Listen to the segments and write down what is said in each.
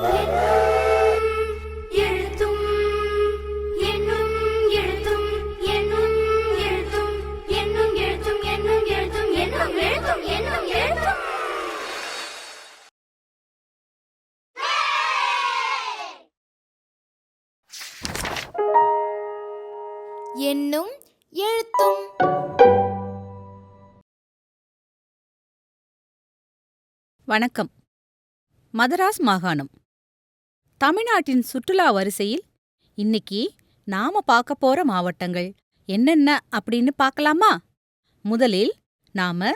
என்னும் எழுத்தும் என்னும் எழுத்தும் எழுத்தும் என்னும் எழுத்தும் என்னும் என்னும் எழுத்தும் வணக்கம். மதராஸ் மாகாணம். தமிழ்நாட்டின் சுற்றுலா வரிசையில் இன்னைக்கு நாம பார்க்க போற மாவட்டங்கள் என்னென்ன அப்படின்னு பார்க்கலாமா? முதலில் நாம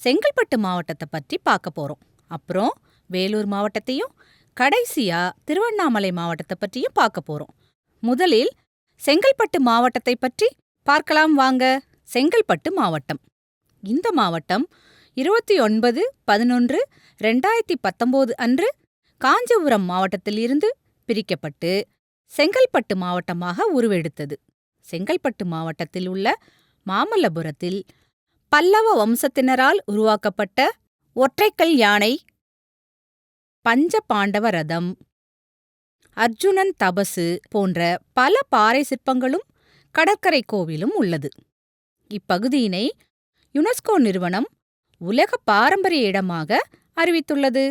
செங்கல்பட்டு மாவட்டத்தை பற்றி பார்க்க போறோம். அப்புறம் வேலூர் மாவட்டத்தையும் கடைசியா திருவண்ணாமலை மாவட்டத்தை பற்றியும் பார்க்க போறோம். முதலில் செங்கல்பட்டு மாவட்டத்தை பற்றி பார்க்கலாம் வாங்க. செங்கல்பட்டு மாவட்டம். இந்த மாவட்டம் இருபத்தி ஒன்பது பதினொன்று ரெண்டாயிரத்தி பத்தொம்போது அன்று காஞ்சிபுரம் மாவட்டத்திலிருந்து பிரிக்கப்பட்டு செங்கல்பட்டு மாவட்டமாக உருவெடுத்தது. செங்கல்பட்டு மாவட்டத்தில் உள்ள மாமல்லபுரத்தில் பல்லவ வம்சத்தினரால் உருவாக்கப்பட்ட ஒற்றைக்கல் யானை பஞ்ச பாண்டவ ரதம் அர்ஜுனன் தபசு போன்ற பல பாறை சிற்பங்களும் கடற்கரை கோவிலும் உள்ளது. இப்பகுதியினை யுனெஸ்கோ நிறுவனம் உலக பாரம்பரிய இடமாக அறிவித்துள்ளது.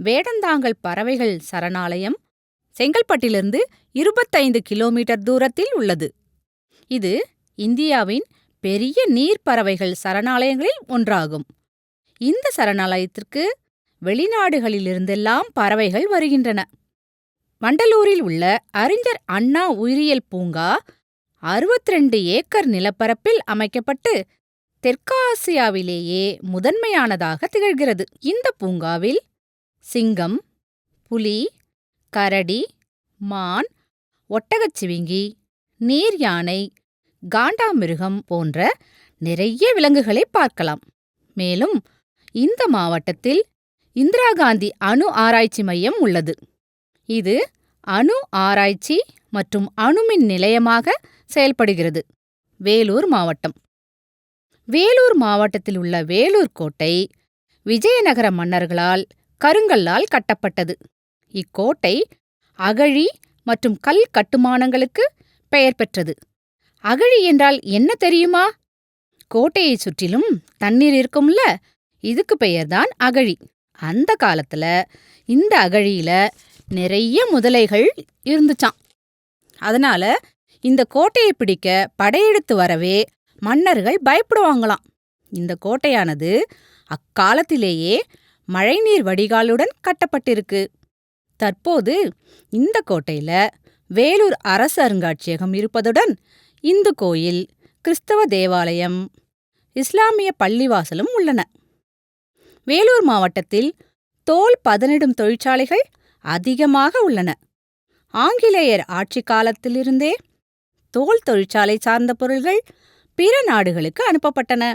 வேடந்தாங்கல் பறவைகள் சரணாலயம் செங்கல்பட்டிலிருந்து இருபத்தைந்து கிலோமீட்டர் தூரத்தில் உள்ளது. இது இந்தியாவின் பெரிய நீர்ப்பறவைகள் சரணாலயங்களில் ஒன்றாகும். இந்த சரணாலயத்திற்கு வெளிநாடுகளிலிருந்தெல்லாம் பறவைகள் வருகின்றன. வண்டலூரில் உள்ள அறிஞர் அண்ணா உயிரியல் பூங்கா 62 ஏக்கர் நிலப்பரப்பில் அமைக்கப்பட்டு தெற்காசியாவிலேயே முதன்மையானதாக திகழ்கிறது. இந்த பூங்காவில் சிங்கம் புலி கரடி மான் ஒட்டகச்சிவிங்கி நீர் யானை காண்டாமிருகம் போன்ற நிறைய விலங்குகளை பார்க்கலாம். மேலும் இந்த மாவட்டத்தில் இந்திரா காந்தி அணு ஆராய்ச்சி மையம் உள்ளது. இது அணு ஆராய்ச்சி மற்றும் அணுமின் நிலையமாக செயல்படுகிறது. வேலூர் மாவட்டம். வேலூர் மாவட்டத்தில் உள்ள வேலூர் கோட்டை விஜயநகர மன்னர்களால் கருங்கல்லால் கட்டப்பட்டது. இக்கோட்டை அகழி மற்றும் கல் கட்டுமானங்களுக்கு பெயர் பெற்றது. அகழி என்றால் என்ன தெரியுமா? கோட்டையைச் சுற்றிலும் தண்ணீர் இருக்கும்ல? இதுக்கு பெயர்தான் அகழி. அந்த காலத்துல இந்த அகழியில நிறைய முதலைகள் இருந்துச்சாம். அதனால இந்த கோட்டையை பிடிக்க படையெடுத்து வரவே மன்னர்கள் பயப்படுவாங்களாம். இந்த கோட்டையானது அக்காலத்திலேயே மழைநீர் வடிகாலுடன் கட்டப்பட்டிருக்கு. தற்போது இந்த கோட்டையில வேலூர் அரசு அருங்காட்சியகம் இருப்பதுடன் இந்து கோயில் கிறிஸ்தவ தேவாலயம் இஸ்லாமிய பள்ளிவாசலும் உள்ளன. வேலூர் மாவட்டத்தில் தோல் பதனிடும் தொழிற்சாலைகள் அதிகமாக உள்ளன. ஆங்கிலேயர் ஆட்சி காலத்திலிருந்தே தோல் தொழிற்சாலை சார்ந்த பொருள்கள் பிற நாடுகளுக்கு அனுப்பப்பட்டன.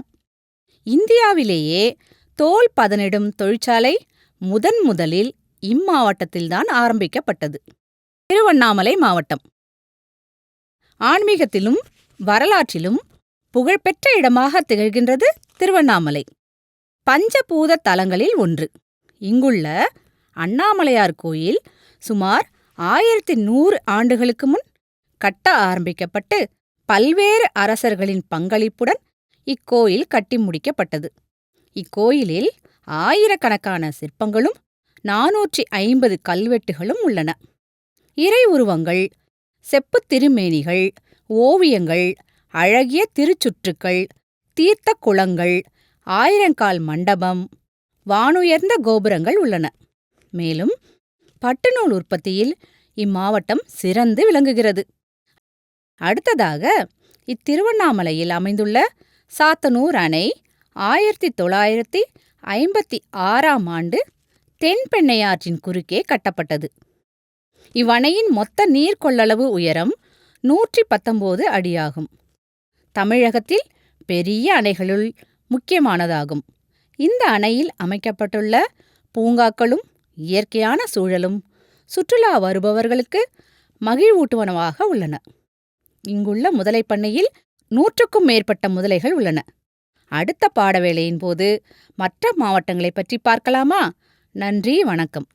இந்தியாவிலேயே தோல் பதனிடும் தொழிற்சாலை முதன் முதலில் இம்மாவட்டத்தில்தான் ஆரம்பிக்கப்பட்டது. திருவண்ணாமலை மாவட்டம். ஆன்மீகத்திலும் வரலாற்றிலும் புகழ்பெற்ற இடமாக திகழ்கின்றது திருவண்ணாமலை. பஞ்சபூத தலங்களில் ஒன்று. இங்குள்ள அண்ணாமலையார் கோயில் சுமார் ஆயிரத்தி நூறு ஆண்டுகளுக்கு முன் கட்ட ஆரம்பிக்கப்பட்டு பல்வேறு அரசர்களின் பங்களிப்புடன் இக்கோயில் கட்டி முடிக்கப்பட்டது. இக்கோயிலில் ஆயிரக்கணக்கான சிற்பங்களும் நாநூற்றி ஐம்பது கல்வெட்டுகளும் உள்ளன. இறை உருவங்கள் செப்புத் திருமேனிகள் ஓவியங்கள் அழகிய திருச்சுற்றுக்கள் தீர்த்த குளங்கள் ஆயிரங்கால் மண்டபம் வானுயர்ந்த கோபுரங்கள் உள்ளன. மேலும் பட்டுநூல் உற்பத்தியில் இம்மாவட்டம் சிறந்து விளங்குகிறது. அடுத்ததாக இத்திருவண்ணாமலையில் அமைந்துள்ள சாத்தனூர் அணை ஆயிரத்தி தொள்ளாயிரத்தி ஐம்பத்தி ஆறாம் ஆண்டு தென்பெண்ணையாற்றின் குறுக்கே கட்டப்பட்டது. இவ்வணையின் மொத்த நீர் கொள்ளளவு உயரம் நூற்றி பத்தொன்பது அடியாகும். தமிழகத்தில் பெரிய அணைகளுள் முக்கியமானதாகும். இந்த அணையில் அமைக்கப்பட்டுள்ள பூங்காக்களும் இயற்கையான சூழலும் சுற்றுலா வருபவர்களுக்கு மகிழ்வூட்டுவனவாக உள்ளன. இங்குள்ள முதலைப் பண்ணையில் நூற்றுக்கும் மேற்பட்ட முதலைகள் உள்ளன. அடுத்த பாடவேளையின் போது மற்ற மாவட்டங்களைப் பற்றி பார்க்கலாமா? நன்றி வணக்கம்.